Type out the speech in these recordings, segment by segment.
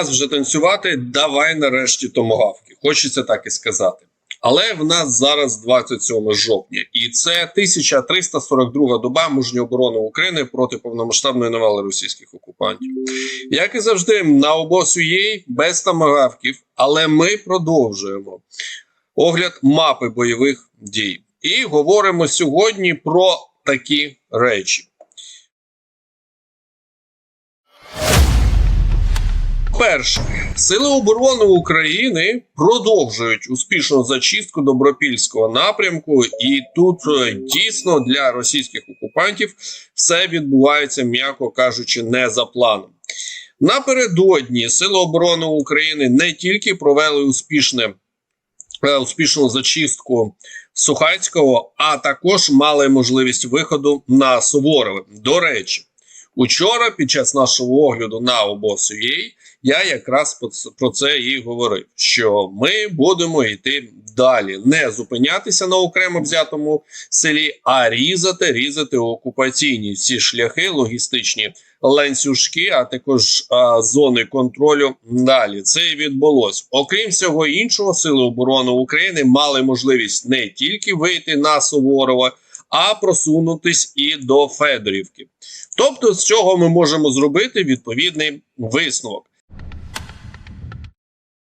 Раз вже танцювати, давай нарешті томогавки. Хочеться так і сказати. Але в нас зараз 27 жовтня, і це 1342 доба мужньої оборони України проти повномасштабної навали російських окупантів. Як і завжди, на обосу є без томогавків, але ми продовжуємо огляд мапи бойових дій. І говоримо сьогодні про такі речі. Перше, сили оборони України продовжують успішну зачистку добропільського напрямку, і тут е, дійсно для російських окупантів все відбувається, м'яко кажучи, не за планом. Напередодні Сили оборони України не тільки провели успішне, е, успішну зачистку Сухацького, а також мали можливість виходу на Суворове. До речі, учора під час нашого огляду на обосуєй я якраз про це і говорив: що ми будемо йти далі, не зупинятися на окремо взятому селі, а різати, різати окупаційні ці шляхи, логістичні ланцюжки, а також а, зони контролю. Далі це і відбулось. Окрім всього іншого, сили оборони України мали можливість не тільки вийти на Суворова, а просунутись і до Федорівки. Тобто, з цього ми можемо зробити відповідний висновок.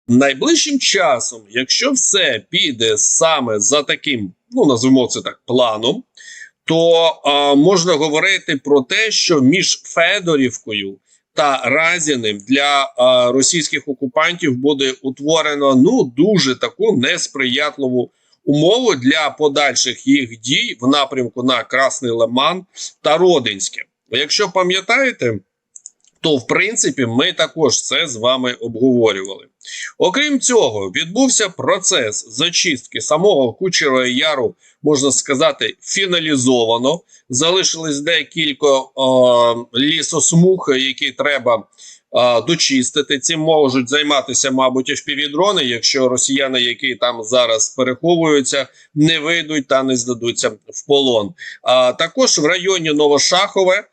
Найближчим часом, якщо все піде саме за таким, ну назвемо це так, планом, то а, можна говорити про те, що між Федорівкою та Разіним для а, російських окупантів буде утворено ну дуже таку несприятливу умову для подальших їх дій в напрямку на Красний Лиман та Родинське. Якщо пам'ятаєте, то в принципі ми також це з вами обговорювали. Окрім цього, відбувся процес зачистки самого Кучера Яру, можна сказати, фіналізовано. Залишились декілька лісосмуг, які треба дочистити. Цим можуть займатися, мабуть, FPV-дрони, якщо росіяни, які там зараз переховуються, не вийдуть та не здадуться в полон. А також в районі Новошахове.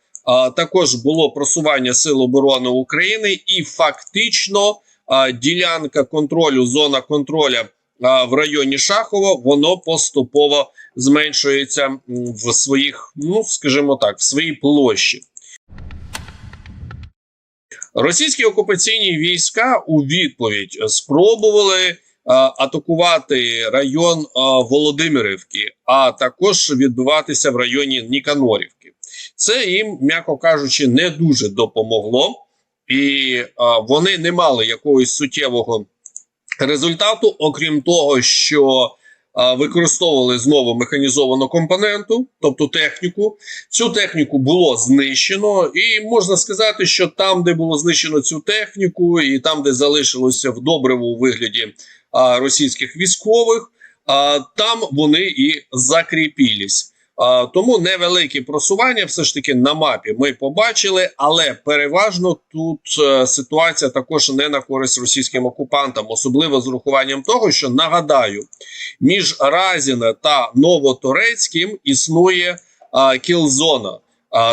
Також було просування Сил оборони України, і фактично ділянка контролю, зона контроля в районі Шахова, воно поступово зменшується в своїх, ну скажімо так, в своїй площі. Російські окупаційні війська у відповідь спробували атакувати район Володимирівки, а також відбиватися в районі Ніканорівки. Це їм, м'яко кажучи, не дуже допомогло, і а, вони не мали якогось суттєвого результату, окрім того, що а, використовували знову механізовану компоненту, тобто техніку. Цю техніку було знищено, і можна сказати, що там, де було знищено цю техніку, і там, де залишилося в добриву у вигляді а, російських військових, а, там вони і закріпілись. Тому невеликі просування все ж таки на мапі ми побачили, але переважно тут е, ситуація також не на користь російським окупантам, особливо з урахуванням того, що нагадаю, між Разіне та Новоторецьким існує а, кілзона.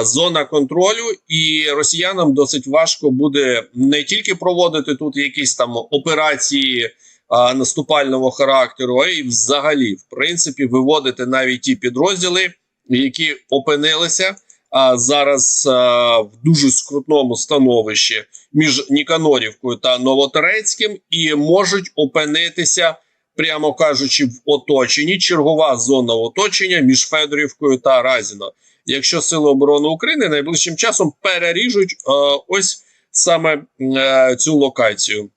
Зона контролю, і росіянам досить важко буде не тільки проводити тут якісь там операції а, наступального характеру, а й взагалі, в принципі, виводити навіть ті підрозділи, які опинилися а, зараз а, в дуже скрутному становищі між Ніканорівкою та Новоторецьким, і можуть опинитися, прямо кажучи, в оточенні чергова зона оточення між Федорівкою та Разіно. Якщо Сили оборони України найближчим часом переріжуть а, ось саме а, цю локацію.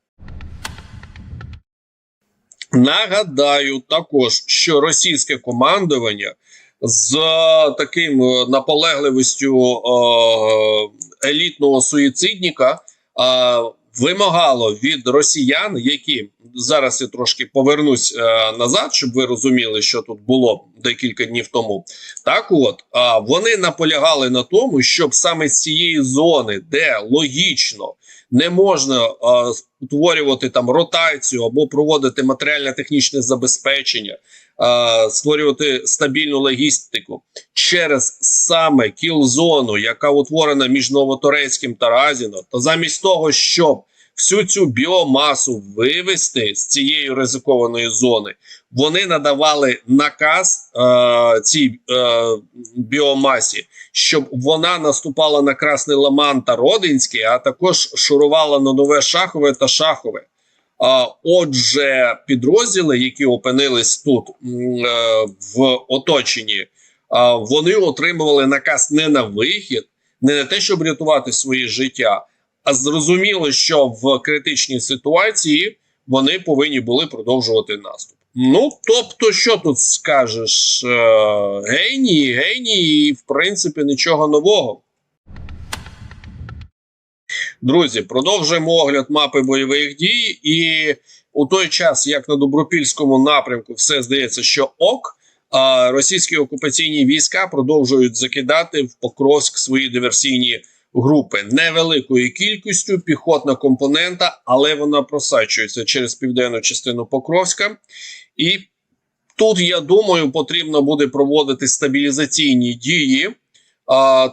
Нагадаю також, що російське командування з таким е, наполегливістю е, елітного суїцидника вимагало від росіян, які зараз я трошки повернусь е, назад, щоб ви розуміли, що тут було декілька днів тому. Так, от вони наполягали на тому, щоб саме з цієї зони, де логічно не можна утворювати там ротацію або проводити матеріально-технічне забезпечення, створювати стабільну логістику через саме кіл-зону, яка утворена між Новоторецьким та Разіно, то замість того, щоб всю цю біомасу вивести з цієї ризикованої зони, вони надавали наказ е, цій е, біомасі, щоб вона наступала на Красний Ламан та Родинський, а також шурувала на нове шахове та шахове. Отже, підрозділи, які опинились тут е, в оточенні, вони отримували наказ не на вихід, не на те, щоб рятувати своє життя, а зрозуміло, що в критичній ситуації вони повинні були продовжувати наступ. Ну, тобто, що тут скажеш? Е, генії, генії, в принципі нічого нового. Друзі, продовжуємо огляд мапи бойових дій, і у той час, як на добропільському напрямку, все здається, що ок. А російські окупаційні війська продовжують закидати в Покровськ свої диверсійні групи невеликою кількістю піхотна компонента, але вона просачується через південну частину Покровська. І тут, я думаю, потрібно буде проводити стабілізаційні дії.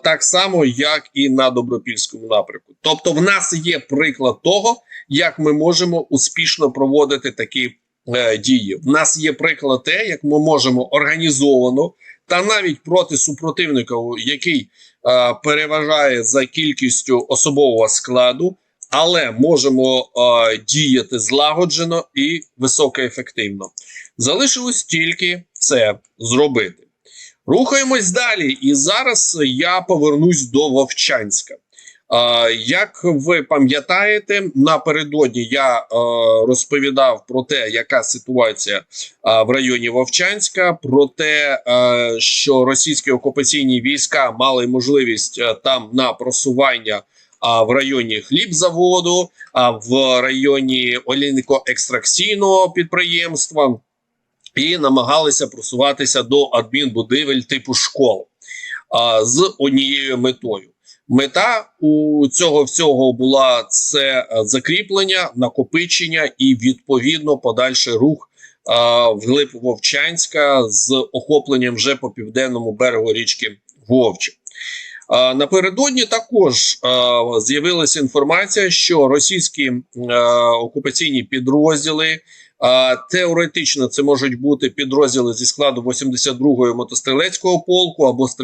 Так само, як і на добропільському напрямку. Тобто, в нас є приклад того, як ми можемо успішно проводити такі е, дії. В нас є приклад те, як ми можемо організовано та навіть проти супротивника, який е, переважає за кількістю особового складу, але можемо е, діяти злагоджено і високоефективно. Залишилось тільки це зробити. Рухаємось далі, і зараз я повернусь до Вовчанська. Як ви пам'ятаєте, напередодні я е, розповідав про те, яка ситуація в районі Вовчанська, про те, е, що російські окупаційні війська мали можливість е, там на просування. В районі хлібзаводу, а в районі олійнико-екстракційного підприємства, і намагалися просуватися до адмінбудівель типу школ а, з однією метою. Мета у цього всього була це закріплення, накопичення і відповідно подальший рух а, вглиб Вовчанська з охопленням вже по південному берегу річки Вовче. А, напередодні також з'явилася інформація, що російські а, окупаційні підрозділи. А, теоретично це можуть бути підрозділи зі складу 82-ї мотострілецького полку або з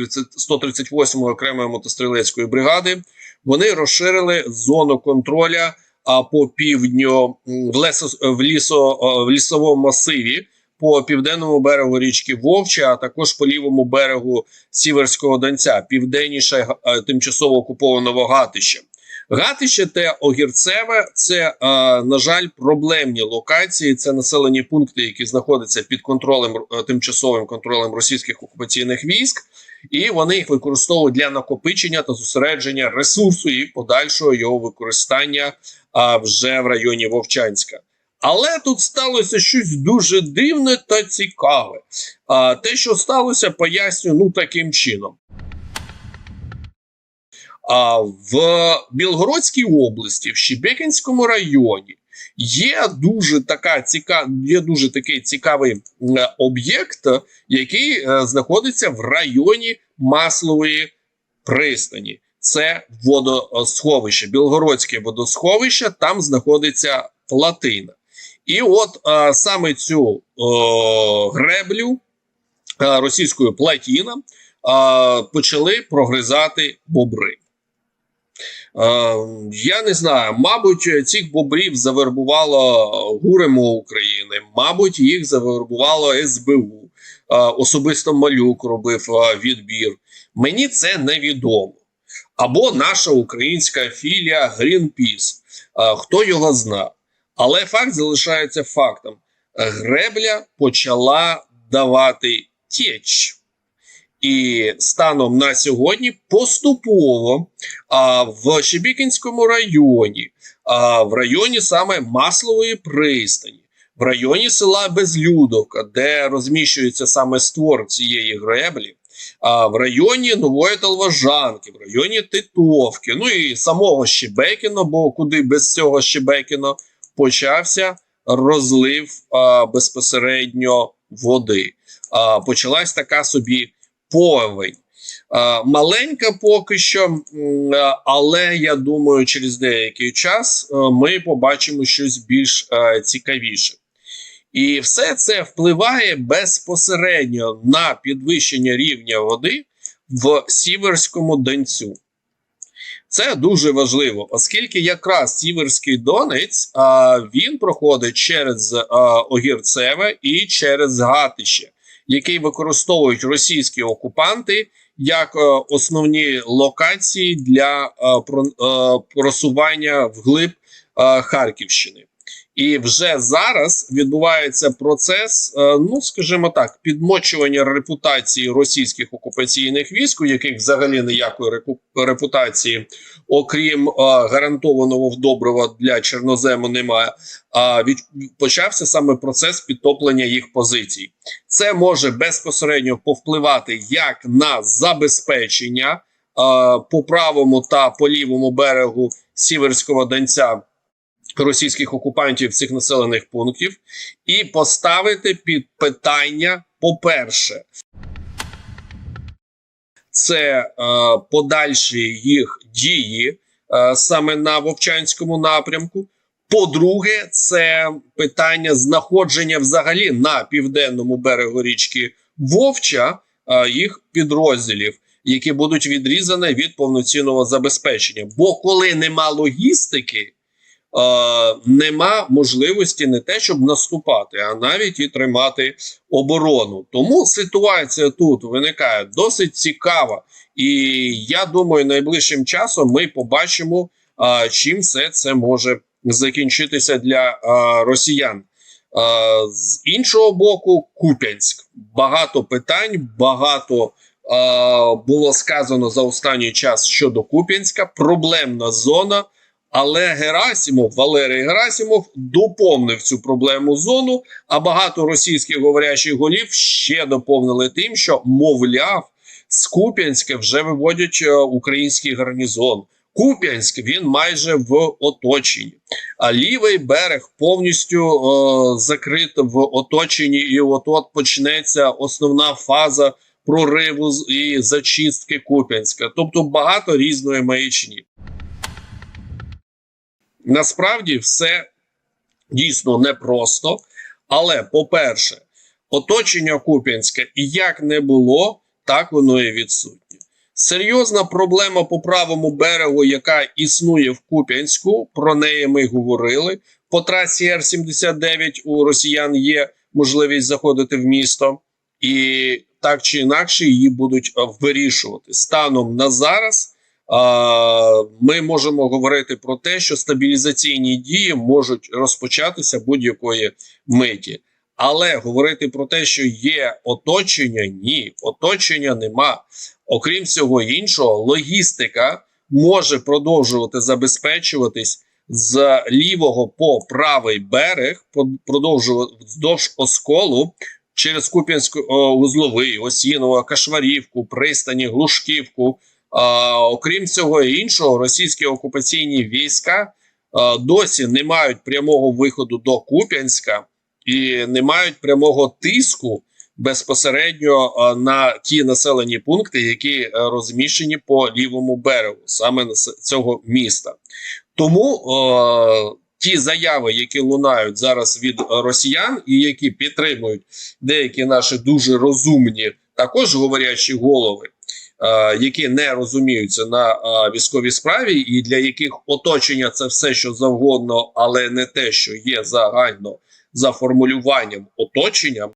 138-ї окремої мотострілецької бригади. Вони розширили зону контроля а, по півдню в, лесо, в, лісо, в лісовому масиві по південному берегу річки Вовча, а також по лівому берегу Сіверського Донця, південніше тимчасово окупованого Гатища. Гатище та Огірцеве це, на жаль, проблемні локації. Це населені пункти, які знаходяться під контролем е, тимчасовим контролем російських окупаційних військ, і вони їх використовують для накопичення та зосередження ресурсу і подальшого його використання вже в районі Вовчанська. Але тут сталося щось дуже дивне та цікаве. А те, що сталося, поясню ну таким чином. А в Білгородській області, в Щебекінському районі, є дуже така ціка, є дуже такий цікавий об'єкт, який е, знаходиться в районі Маслової пристані. Це водосховище, Білгородське водосховище, там знаходиться платина. І от е, саме цю е, греблю е, російською платіна е, почали прогризати бобри. Я не знаю, мабуть, цих бобрів завербувало ГУРМО України, мабуть, їх завербувало СБУ. Особисто малюк робив відбір. Мені це невідомо. Або наша українська філія Greenpeace. Хто його зна. Але факт залишається фактом: гребля почала давати тіч. І станом на сьогодні поступово а, в Щебікінському районі а в районі саме Маслової пристані, в районі села Безлюдовка, де розміщується саме створ цієї греблі, а в районі Нової Талважанки, в районі Титовки, ну і самого Щебекіно, бо куди без цього Щебекіно почався розлив а, безпосередньо води. А, почалась така собі повень. Маленька поки що, але я думаю, через деякий час ми побачимо щось більш цікавіше. І все це впливає безпосередньо на підвищення рівня води в Сіверському Донцю. Це дуже важливо, оскільки якраз Сіверський Донець він проходить через Огірцеве і через Гатище, який використовують російські окупанти як основні локації для про, а, просування вглиб Харківщини. І вже зараз відбувається процес, е, ну скажімо так, підмочування репутації російських окупаційних військ, у яких взагалі ніякої репутації, окрім е, гарантованого вдобрива для чорнозему, немає. А від почався саме процес підтоплення їх позицій. Це може безпосередньо повпливати як на забезпечення е, по правому та по лівому берегу Сіверського Донця російських окупантів цих населених пунктів і поставити під питання, по-перше, це е, подальші їх дії е, саме на Вовчанському напрямку. По-друге, це питання знаходження взагалі на південному берегу річки Вовча е, їх підрозділів, які будуть відрізані від повноцінного забезпечення. Бо коли нема логістики, нема можливості не те, щоб наступати, а навіть і тримати оборону. Тому ситуація тут виникає досить цікава, і я думаю, найближчим часом ми побачимо, е, чим все це може закінчитися для е, росіян. Е, з іншого боку, Куп'янськ багато питань, багато е, було сказано за останній час щодо Куп'янська. Проблемна зона. Але Герасимов, Валерій Герасимов доповнив цю проблему зону. А багато російських говорящих голів ще доповнили тим, що мовляв, з Куп'янська вже виводять е, український гарнізон. Куп'янськ він майже в оточенні, а лівий берег повністю е, закрит в оточенні, і от от почнеться основна фаза прориву і зачистки Куп'янська. Тобто багато різної маячні. Насправді все дійсно непросто. Але, по-перше, оточення Куп'янська і як не було, так воно і відсутнє. Серйозна проблема по правому берегу, яка існує в Куп'янську, про неї ми говорили. По трасі Р-79 у росіян є можливість заходити в місто, і так чи інакше її будуть вирішувати. Станом на зараз ми можемо говорити про те, що стабілізаційні дії можуть розпочатися будь-якої миті. Але говорити про те, що є оточення, ні, оточення нема. Окрім всього іншого, логістика може продовжувати забезпечуватись з лівого по правий берег, продовжувати вздовж осколу через Куп'янську о, узловий, Осіново, Кашварівку, пристані, Глушківку. Окрім всього іншого, російські окупаційні війська досі не мають прямого виходу до Куп'янська і не мають прямого тиску безпосередньо на ті населені пункти, які е, розміщені по лівому берегу, саме цього міста. Тому е, ті заяви, які лунають зараз від росіян, і які підтримують деякі наші дуже розумні, також говорячі голови, які не розуміються на е, військовій справі, і для яких оточення це все, що завгодно, але не те, що є загально за формулюванням оточення,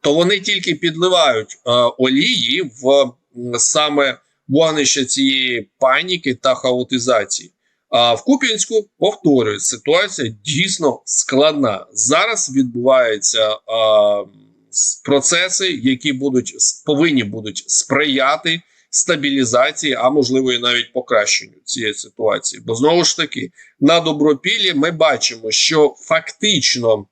то вони тільки підливають е, олії в саме вогнище цієї паніки та хаотизації. А в Куп'янську повторюю, ситуація дійсно складна. Зараз відбуваються а, с- процеси, які будуть повинні будуть сприяти стабілізації, а можливо і навіть покращенню цієї ситуації. Бо знову ж таки на добропіллі ми бачимо, що фактично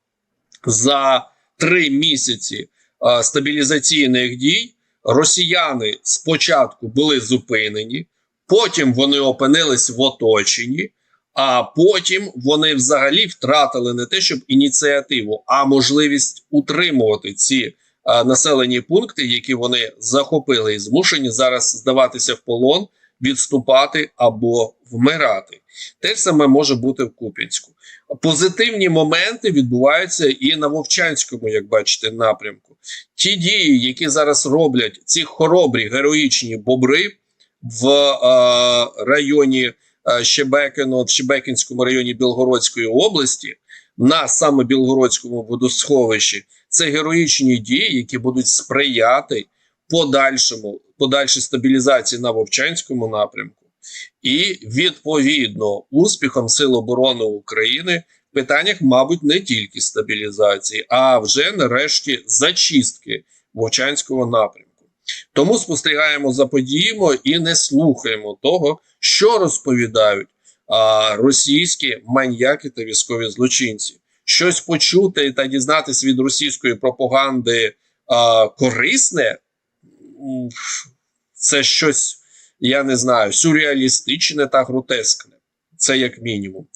за три місяці е, стабілізаційних дій росіяни спочатку були зупинені, потім вони опинились в оточенні. А потім вони взагалі втратили не те, щоб ініціативу, а можливість утримувати ці а, населені пункти, які вони захопили і змушені зараз здаватися в полон, відступати або вмирати. Те ж саме може бути в Куп'янську. Позитивні моменти відбуваються і на Вовчанському, як бачите, напрямку. Ті дії, які зараз роблять ці хоробрі героїчні бобри в е, районі. Е, Щебекино в Щебекінському районі Білгородської області на саме Білгородському водосховищі це героїчні дії, які будуть сприяти подальшому подальшій стабілізації на Вовчанському напрямку, і відповідно успіхом Сил оборони України в питаннях, мабуть, не тільки стабілізації, а вже нарешті зачистки Вовчанського напрямку. Тому спостерігаємо за подіями і не слухаємо того, що розповідають а, російські маньяки та військові злочинці. Щось почути та дізнатися від російської пропаганди а, корисне, це щось, я не знаю, сюрреалістичне та гротескне. Це як мінімум.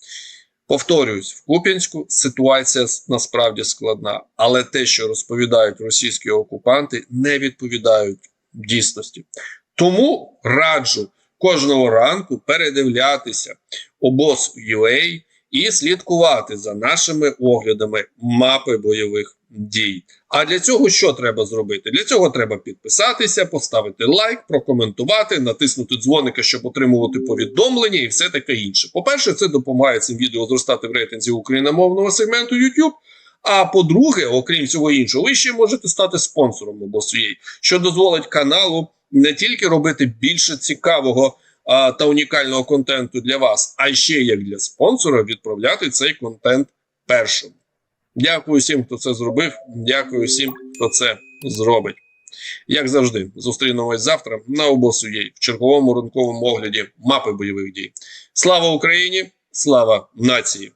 Повторюсь, в Куп'янську ситуація насправді складна, але те, що розповідають російські окупанти, не відповідають дійсності. Тому раджу кожного ранку передивлятися обоз UA і слідкувати за нашими оглядами мапи бойових дій. А для цього що треба зробити? Для цього треба підписатися, поставити лайк, прокоментувати, натиснути дзвоника, щоб отримувати повідомлення і все таке інше. По-перше, це допомагає цим відео зростати в рейтинзі україномовного сегменту YouTube. А по-друге, окрім всього іншого, ви ще можете стати спонсором обосуєї, що дозволить каналу не тільки робити більше цікавого та унікального контенту для вас, а ще як для спонсора відправляти цей контент першим. Дякую всім, хто це зробив. Дякую всім, хто це зробить. Як завжди, зустрінемось завтра на обосує в черговому ранковому огляді мапи бойових дій. Слава Україні! Слава нації!